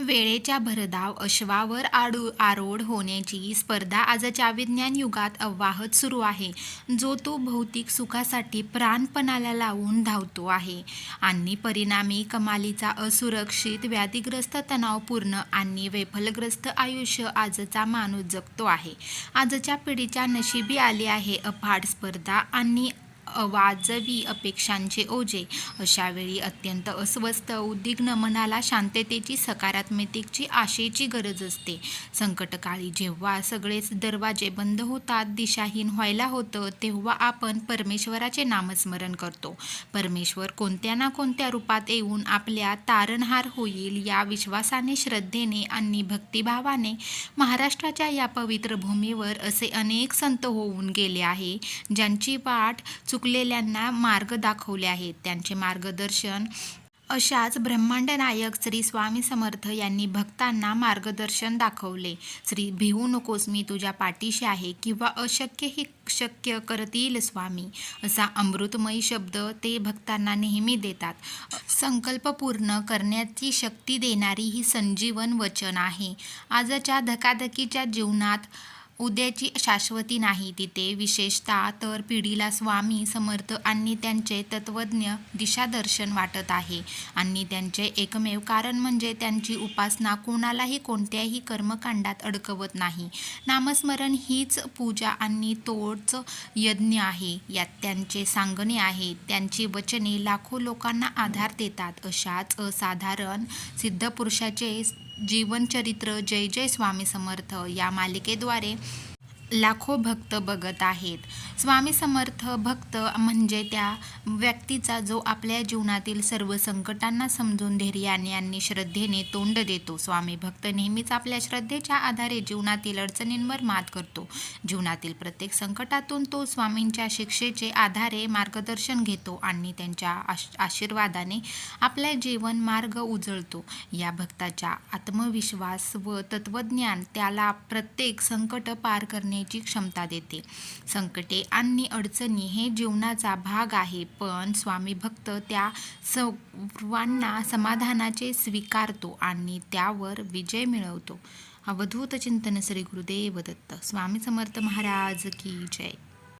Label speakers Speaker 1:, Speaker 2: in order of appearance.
Speaker 1: वेळेच्या भरधाव अश्वावर आडू आरोढ होण्याची स्पर्धा आजच्या विज्ञान युगात अव्वाहत सुरू आहे जो तो भौतिक सुखासाठी प्राणपणाला लावून धावतो आहे. आणि परिणामी कमालीचा असुरक्षित व्याधीग्रस्त तणावपूर्ण आणि वैफलग्रस्त आयुष्य आजचा माणूस जगतो आहे. आजच्या पिढीच्या नशिबी आले आहे अफाट स्पर्धा आणि अवाजवी अपेक्षांचे ओझे. अशावेळी अत्यंत अस्वस्थ उद्विग्न मनाला शांततेची सकारात्मकतेची आशेची गरज असते. संकटकाळी जेव्हा सगळेच दरवाजे बंद होतात दिशाहीन व्हायला होतं तेव्हा आपण परमेश्वराचे नामस्मरण करतो. परमेश्वर कोणत्या ना कोणत्या रूपात येऊन आपल्या तारणहार होईल या विश्वासाने श्रद्धेने आणि भक्तिभावाने महाराष्ट्राच्या या पवित्र भूमीवर असे अनेक संत होऊन गेले आहे ज्यांची वाट चुकलेल्यांना मार्ग दाखवले आहेत. त्यांचे मार्गदर्शन अशाच ब्रह्मांड नायक श्री स्वामी समर्थ यांनी भक्तांना मार्गदर्शन दाखवले. श्री भिवू नकोस मी तुझ्या पाठीशी आहे किंवा अशक्य ही शक्य करतील स्वामी असा अमृतमयी शब्द ते भक्तांना नेहमी देतात. संकल्प पूर्ण करण्याची शक्ती देणारी ही संजीवन वचन आहे. आजच्या धकाधकीच्या जीवनात उद्याची शाश्वती नाही तिथे. विशेषतः तर पिढीला स्वामी समर्थ आणि त्यांचे तत्वज्ञ दिशादर्शन वाटत आहे. आणि त्यांचे एकमेव कारण म्हणजे त्यांची उपासना कोणालाही कोणत्याही कर्मकांडात अडकवत नाही. नामस्मरण हीच पूजा आणि तोच यज्ञ आहे. यात त्यांचे सांगणे आहे त्यांची वचने लाखो लोकांना आधार देतात. अशाच असाधारण सिद्धपुरुषाचे जीवनचरित्र जय जय स्वामी समर्थ या मालिकेद्वारे. लाखो भक्त बघत आहेत. स्वामी समर्थ भक्त म्हणजे त्या व्यक्तीचा जो आपल्या जीवनातील सर्व संकटांना समजून धैर्याने आणि श्रद्धेने तोंड देतो. स्वामी भक्त नेहमीच आपल्या श्रद्धेच्या आधारे जीवनातील अडचणींवर मात करतो. जीवनातील प्रत्येक संकटातून तो स्वामींच्या शिक्षेचे आधारे मार्गदर्शन घेतो आणि त्यांच्या आश आशीर्वादाने आपल्या जीवन मार्ग उजळतो. या भक्ताच्या आत्मविश्वास व तत्वज्ञान त्याला प्रत्येक संकट पार करणे करण्याची क्षमता देते. संकटे आणि अडचणी हे जीवनाचा भाग आहे पण स्वामी भक्त त्या सर्वांना समाधानाचे स्वीकारतो आणि त्यावर विजय मिळवतो. अवधूत चिंतन श्री गुरुदेव दत्त. स्वामी समर्थ महाराज की जय.